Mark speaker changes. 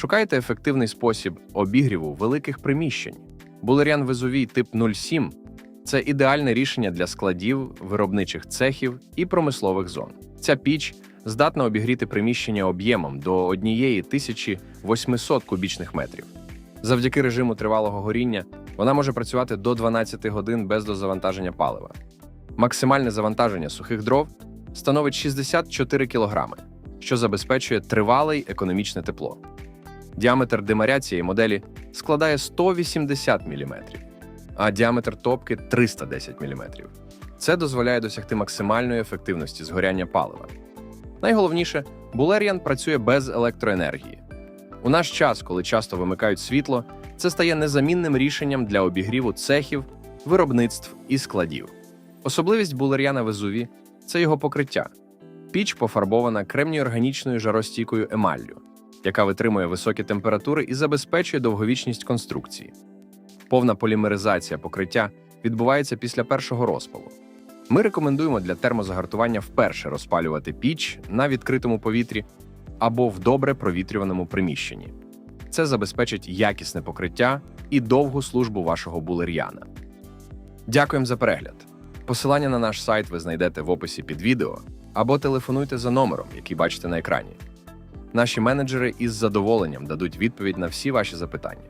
Speaker 1: Шукаєте ефективний спосіб обігріву великих приміщень. Булерян Везувій тип 07 це ідеальне рішення для складів, виробничих цехів і промислових зон. Ця піч здатна обігріти приміщення об'ємом до 1800 кубічних метрів. Завдяки режиму тривалого горіння вона може працювати до 12 годин без дозавантаження палива. Максимальне завантаження сухих дров становить 64 кг, що забезпечує тривале економічне тепло. Діаметр димаря цієї моделі складає 180 мм, а діаметр топки 310 мм. Це дозволяє досягти максимальної ефективності згоряння палива. Найголовніше, Булер'ян працює без електроенергії. У наш час, коли часто вимикають світло, це стає незамінним рішенням для обігріву цехів, виробництв і складів. Особливість булер'яна Везуві це його покриття. Піч пофарбована кремній-органічною жаростійкою емаллю, яка витримує високі температури і забезпечує довговічність конструкції. Повна полімеризація покриття відбувається після першого розпалу. Ми рекомендуємо для термозагартування вперше розпалювати піч на відкритому повітрі або в добре провітрюваному приміщенні. Це забезпечить якісне покриття і довгу службу вашого булер'яна. Дякуємо за перегляд. Посилання на наш сайт ви знайдете в описі під відео або телефонуйте за номером, який бачите на екрані. Наші менеджери із задоволенням дадуть відповідь на всі ваші запитання.